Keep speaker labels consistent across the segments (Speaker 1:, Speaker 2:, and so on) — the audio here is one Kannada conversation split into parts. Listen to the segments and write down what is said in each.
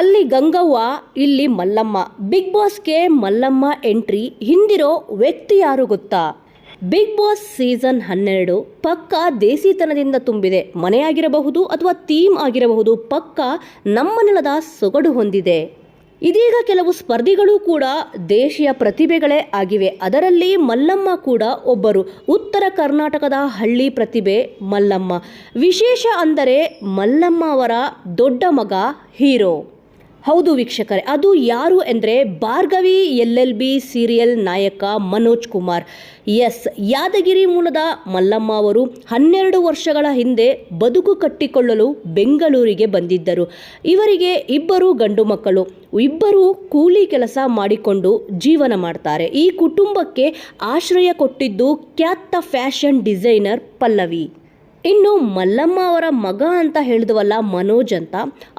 Speaker 1: ಅಲ್ಲಿ ಗಂಗವ್ವ, ಇಲ್ಲಿ ಮಲ್ಲಮ್ಮ. ಬಿಗ್ ಬಾಸ್ಗೆ ಮಲ್ಲಮ್ಮ ಎಂಟ್ರಿ, ಹಿಂದಿರೋ ವ್ಯಕ್ತಿ ಯಾರು ಗೊತ್ತಾ? ಬಿಗ್ ಬಾಸ್ ಸೀಸನ್ ಹನ್ನೆರಡು, ಪಕ್ಕ ದೇಸಿತನದಿಂದ ತುಂಬಿದೆ. ಮನೆಯಾಗಿರಬಹುದು ಅಥವಾ ಥೀಮ್ ಆಗಿರಬಹುದು, ಪಕ್ಕ ನಮ್ಮ ನೆಲದ ಸೊಗಡು ಹೊಂದಿದೆ. ಇದೀಗ ಕೆಲವು ಸ್ಪರ್ಧಿಗಳು ಕೂಡ ದೇಶೀಯ ಪ್ರತಿಭೆಗಳೇ ಆಗಿವೆ. ಅದರಲ್ಲಿ ಮಲ್ಲಮ್ಮ ಕೂಡ ಒಬ್ಬರು. ಉತ್ತರ ಕರ್ನಾಟಕದ ಹಳ್ಳಿ ಪ್ರತಿಭೆ ಮಲ್ಲಮ್ಮ. ವಿಶೇಷ ಅಂದರೆ ಮಲ್ಲಮ್ಮ ಅವರ ದೊಡ್ಡ ಮಗ ಹೀರೋ. ಹೌದು ವೀಕ್ಷಕರೇ, ಅದು ಯಾರು ಎಂದರೆ Bhargavi L L B serial ನಾಯಕ ಮನೋಜ್ ಕುಮಾರ್. ಎಸ್, ಯಾದಗಿರಿ ಮೂಲದ ಮಲ್ಲಮ್ಮ ಅವರು ಹನ್ನೆರಡು ವರ್ಷಗಳ ಹಿಂದೆ ಬದುಕು ಕಟ್ಟಿಕೊಳ್ಳಲು ಬೆಂಗಳೂರಿಗೆ ಬಂದಿದ್ದರು. ಇವರಿಗೆ ಇಬ್ಬರು ಗಂಡು ಮಕ್ಕಳು. ಇಬ್ಬರು ಕೂಲಿ ಕೆಲಸ ಮಾಡಿಕೊಂಡು ಜೀವನ ಮಾಡ್ತಾರೆ. ಈ ಕುಟುಂಬಕ್ಕೆ ಆಶ್ರಯ ಕೊಟ್ಟಿದ್ದು ಖ್ಯಾತ ಫ್ಯಾಷನ್ ಡಿಸೈನರ್ ಪಲ್ಲವಿ. ಇನ್ನು ಮಲ್ಲಮ್ಮ ಅವರ ಮಗ ಅಂತ ಹೇಳಿದ್ವಲ್ಲ ಮನೋಜ್ ಅಂತ,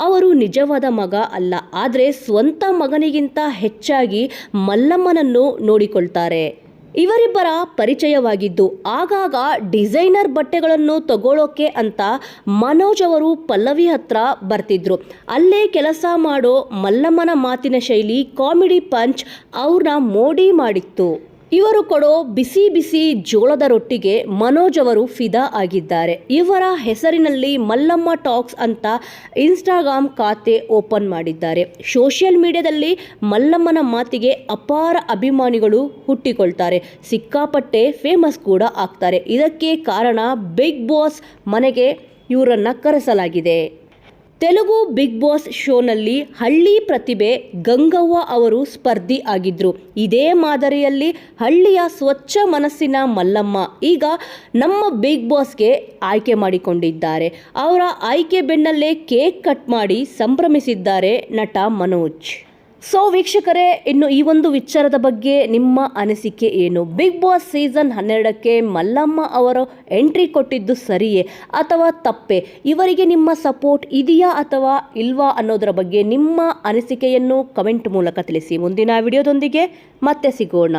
Speaker 1: ಅವರು ನಿಜವಾದ ಮಗ ಅಲ್ಲ, ಆದರೆ ಸ್ವಂತ ಮಗನಿಗಿಂತ ಹೆಚ್ಚಾಗಿ ಮಲ್ಲಮ್ಮನನ್ನು ನೋಡಿಕೊಳ್ತಾರೆ. ಇವರಿಬ್ಬರ ಪರಿಚಯವಾಗಿದ್ದು, ಆಗಾಗ ಡಿಸೈನರ್ ಬಟ್ಟೆಗಳನ್ನು ತಗೊಳ್ಳೋಕೆ ಅಂತ ಮನೋಜ್ ಅವರು ಪಲ್ಲವಿ ಹತ್ರ ಬರ್ತಿದ್ರು. ಅಲ್ಲೇ ಕೆಲಸ ಮಾಡೋ ಮಲ್ಲಮ್ಮನ ಮಾತಿನ ಶೈಲಿ ಕಾಮಿಡಿ ಪಂಚ್ ಅವ್ರನ್ನ ಮೋಡಿ ಮಾಡಿತ್ತು. ಇವರು ಕೊಡೋ ಬಿಸಿ ಬಿಸಿ ಜೋಳದ ರೊಟ್ಟಿಗೆ ಮನೋಜ್ ಅವರು ಫಿದಾ ಆಗಿದ್ದಾರೆ. ಇವರ ಹೆಸರಿನಲ್ಲಿ ಮಲ್ಲಮ್ಮ ಟಾಕ್ಸ್ ಅಂತ ಇನ್ಸ್ಟಾಗ್ರಾಮ್ ಖಾತೆ ಓಪನ್ ಮಾಡಿದ್ದಾರೆ. ಸೋಷಿಯಲ್ ಮೀಡಿಯಾದಲ್ಲಿ ಮಲ್ಲಮ್ಮನ ಮಾತಿಗೆ ಅಪಾರ ಅಭಿಮಾನಿಗಳು ಹುಟ್ಟಿಕೊಳ್ತಾರೆ. ಸಿಕ್ಕಾಪಟ್ಟೆ ಫೇಮಸ್ ಕೂಡ ಆಗ್ತಾರೆ. ಇದಕ್ಕೆ ಕಾರಣ ಬಿಗ್ ಬಾಸ್ ಮನೆಗೆ ಇವರನ್ನು ಕರೆಸಲಾಗಿದೆ. ತೆಲುಗು ಬಿಗ್ ಬಾಸ್ ಶೋನಲ್ಲಿ ಹಳ್ಳಿ ಪ್ರತಿಭೆ ಗಂಗವ್ವ ಅವರು ಸ್ಪರ್ಧಿ ಆಗಿದ್ರು. ಇದೇ ಮಾದರಿಯಲ್ಲಿ ಹಳ್ಳಿಯ ಸ್ವಚ್ಛ ಮನಸ್ಸಿನ ಮಲ್ಲಮ್ಮ ಈಗ ನಮ್ಮ ಬಿಗ್ ಬಾಸ್ಗೆ ಆಯ್ಕೆ ಮಾಡಿಕೊಂಡಿದ್ದಾರೆ. ಅವರ ಆಯ್ಕೆ ಬೆನ್ನಲ್ಲೇ ಕೇಕ್ ಕಟ್ ಮಾಡಿ ಸಂಭ್ರಮಿಸಿದ್ದಾರೆ ನಟ ಮನೋಜ್. ಸೊ ವೀಕ್ಷಕರೇ, ಇನ್ನು ಈ ಒಂದು ವಿಚಾರದ ಬಗ್ಗೆ ನಿಮ್ಮ ಅನಿಸಿಕೆ ಏನು? ಬಿಗ್ ಬಾಸ್ ಸೀಸನ್ ಹನ್ನೆರಡಕ್ಕೆ ಮಲ್ಲಮ್ಮ ಅವರು ಎಂಟ್ರಿ ಕೊಟ್ಟಿದ್ದು ಸರಿಯೇ ಅಥವಾ ತಪ್ಪೆ? ಇವರಿಗೆ ನಿಮ್ಮ ಸಪೋರ್ಟ್ ಇದೆಯಾ ಅಥವಾ ಇಲ್ವಾ ಅನ್ನೋದರ ಬಗ್ಗೆ ನಿಮ್ಮ ಅನಿಸಿಕೆಯನ್ನು ಕಮೆಂಟ್ ಮೂಲಕ ತಿಳಿಸಿ. ಮುಂದಿನ ವಿಡಿಯೋದೊಂದಿಗೆ ಮತ್ತೆ ಸಿಗೋಣ.